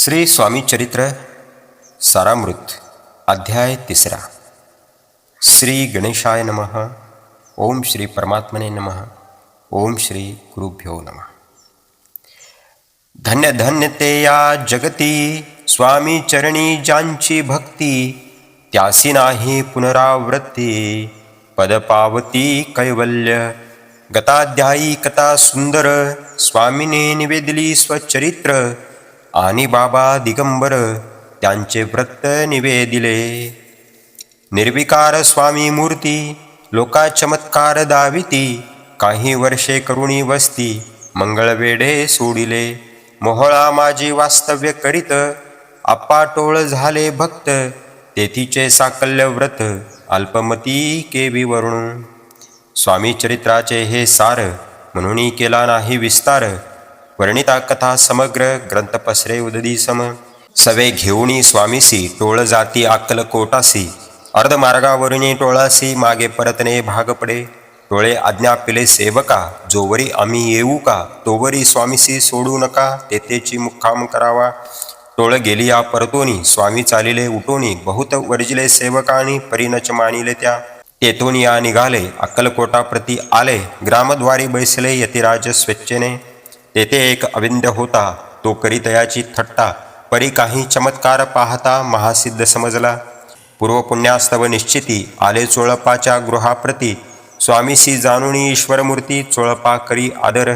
श्री स्वामी चरित्र सारामृत अध्याय तिसरा. श्री गणेशाय नमः ओम श्री परमात्मने नमः ओम श्री गुरुभ्यो नमः. धन्य धन्य ते या जगती स्वामी चरणी ज्यांची भक्ती त्यासी नाही पुनरावृत्ती पद पावती कैवल्य गताध्यायी कथा सुंदर स्वामीने निवेदली स्वचरित्र आणि बाबा दिगंबर त्यांचे व्रत निवेदिले. निर्विकार स्वामी मूर्ती लोका चमत्कार दाविती काही वर्षे करुणी वस्ती मंगळवेढे सोडिले. मोहळा माझी वास्तव्य करीत आपाटोळ झाले भक्त तेथीचे साकल्य व्रत अल्पमती केवी वरुण. स्वामी चरित्राचे हे सार म्हणून केला नाही विस्तार वर्णिता कथा समग्र ग्रंथ पसरे उददी सम। सवे घेऊणी स्वामीसी टोळ जाती आकल कोटासी। अर्धमार्गावरुनी टोळासी मागे परतने भाग पडे। टोळे आज्ञा पिले सेवका जोवरी आम्ही येऊ का? तोवरी स्वामीसी सोडू नका तेथेची मुक्काम करावा। टोळ गेली या परतोनी स्वामी चालिले उठोनी। बहुत वर्जिले सेवकानी परिनच मानिले त्या। तेथून या निघाले अक्कलकोटाप्रती आले। ग्रामद्वारी बैसले यतिराज स्वेच्छेने। तेथे एक अविंद होता तो करीतयाची थट्टा परी काही चमत्कार पाहता महासिद्ध समजला. पूर्वपुण्यास्तव निश्चिती आले चोळपाच्या गृहाप्रती स्वामीसी जाणुनी ईश्वरमूर्ती चोळपा करी आदर.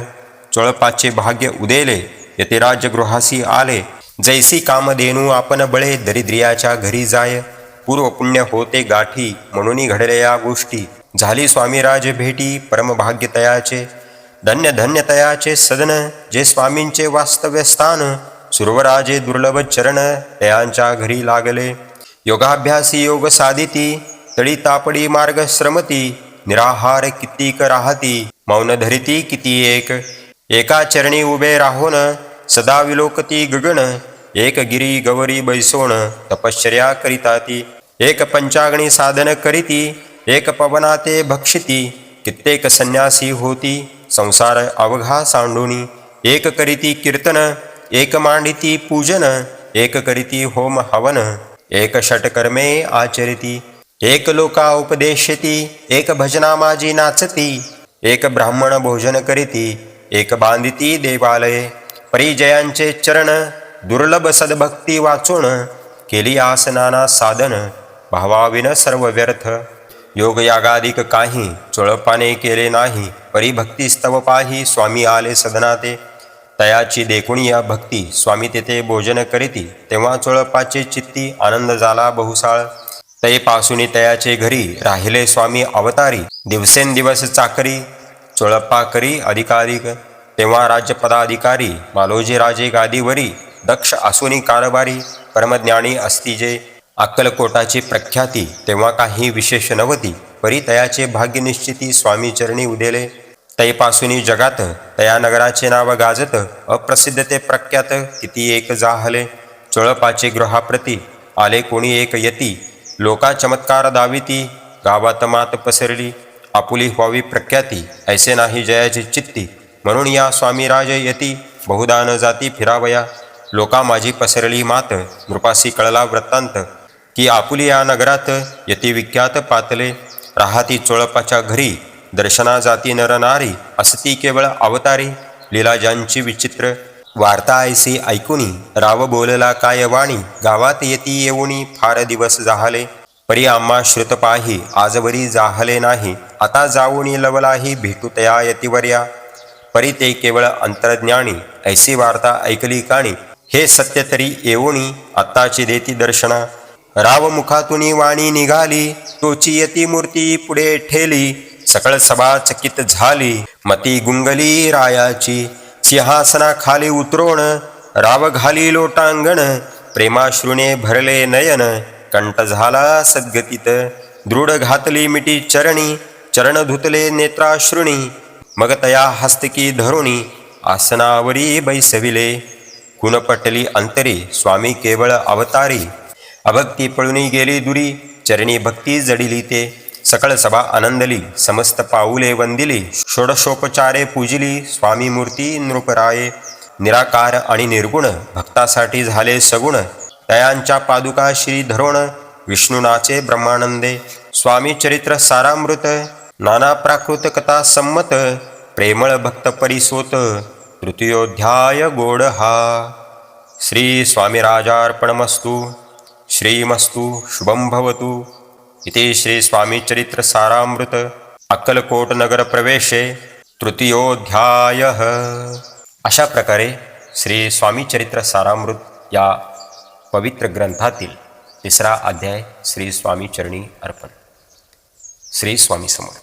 चोळपाचे भाग्य उदेले येथे राजगृहासी आले. जैसी कामधेनू आपण बळे दरिद्रियाच्या घरी जाय. पूर्वपुण्य होते गाठी म्हणून घडले या गोष्टी. झाली स्वामीराज भेटी परमभाग्यतयाचे. धन्य धन्यतयाचे सदन जे स्वामींचे वास्तव्य स्थान सुरवराजे दुर्लभ चरण तयांच्या घरी लागले. योगाभ्यासी योग साधिती तळी तापडी मार्ग श्रमती निराहार कितीक राहती मौन धरिती किती एक. एका चरणी उभे राहोन सदा विलोकती गगन एक गिरी गवरी बैसोण तपश्चर्या करिता ती एक पंचाग्नी साधन करीती एक पवनाते भक्षिती कित्येक संन्यासी होती. संसार अवघा सांडुनी एक करीती कीर्तन एक मांडिती पूजन एक करीती होम हवन एक षटकर्मे आचरिती एक लोका उपदेशती एक भजना माझी नाचती एक ब्राह्मण भोजन करीती एक बांधिती देवालये परिजयांचे चरण दुर्लभ सद्भक्ती वाचून केली आसनाना साधन भावाविन सर्व व्यर्थ योगयागादिक काही चोळपाने केले नाही परिभक्ती स्तव स्वामी आले सदनाते. तयाची देखुणी या भक्ती स्वामी तेथे भोजन करीती तेव्हा चोळपाचे चित्ती आनंद झाला बहुसाळ. तयपासुनी तयाचे घरी राहिले स्वामी अवतारी दिवसेंदिवस चाकरी चोळप्पा करी अधिकाधिक. तेव्हा राज्यपदाधिकारी मालोजी राजे गादीवरी दक्ष आसुनी कारभारी परमज्ञानी असती जे अक्कलकोटाची प्रख्याती तेव्हा काही विशेष नव्हती परी तयाचे भाग्य निश्चिती उदेले. तैपासुनी जगात तया नगराचे नाव गाजत अप्रसिद्ध ते प्रख्यात किती एक जाहले. चोळपाचे गृहाप्रती आले कोणी एक यती. लोका चमत्कार दाविती गावात मात पसरली. आपुली व्हावी प्रख्याती ऐसे नाही जयाची चित्ती. म्हणून या स्वामीराज यती बहुदान जाती फिरावया. लोका माझी पसरली मात नृपासी कळला वृत्तांत. की आपुली या नगरात यती विख्यात पातले राहती चोळपाच्या घरी दर्शना जाती नरनारी असती केवळ अवतारी लीलाजांची विचित्र. वार्ता ऐसी ऐकुनी राव बोलला काय वाणी गावात येती येऊनी फार दिवस जाहले परी आम्हा श्रुत पाही आजवरी जाहले नाही आता जाऊनी लवलाही भेटू तया यतीवर्या. परी ते केवळ अंतर्ज्ञानी ऐसी वार्ता ऐकली काणी हे सत्य तरी येऊनी आत्ताची देती दर्शना. रावमुखातुनी वाणी निघाली तोची यती मूर्ती पुढे ठेली सकळ सभा चकित झाली मती गुंगली रायाची सिंहासना खाली उतरोण राव घाली लोटांगण प्रेमाश्रुने भरले नयन कंठ झाला सद्गतीत दृढ घातली मिटी चरणी चरण धुतले नेत्राश्रुणी मग तया हस्तकी धरुणी आसनावरी बैसविले कुणपटली अंतरी स्वामी केवळ अवतारी अभक्ती पळूनी गेली दुरी चरणी भक्ती जडिली ते. सकळ सभा आनंदली समस्त पाऊले वंदिली षोडशोपचारे पूजिली स्वामी मूर्ती नृपराये. निराकार आणि निर्गुण भक्तासाठी झाले सगुण. तयांच्या पादुका श्री धरोण विष्णुनाचे ब्रह्मानंदे. स्वामी चरित्र सारामृत नाना प्राकृत कथा संमत प्रेमळ भक्त परिसोत. तृतीयोध्याय गोड हा श्री स्वामीराजार्पणमस्तु श्रीमस्तु शुभं भवतु। इति श्री स्वामीचरित्र सारामृत अक्कलकोट नगर प्रवेशे तृतीयोध्यायः अशा प्रकारे श्री स्वामीचरित्र सारामृत या पवित्र ग्रंथातील तिसरा अध्याय श्री स्वामीचरणी अर्पण। श्री स्वामी समर्थ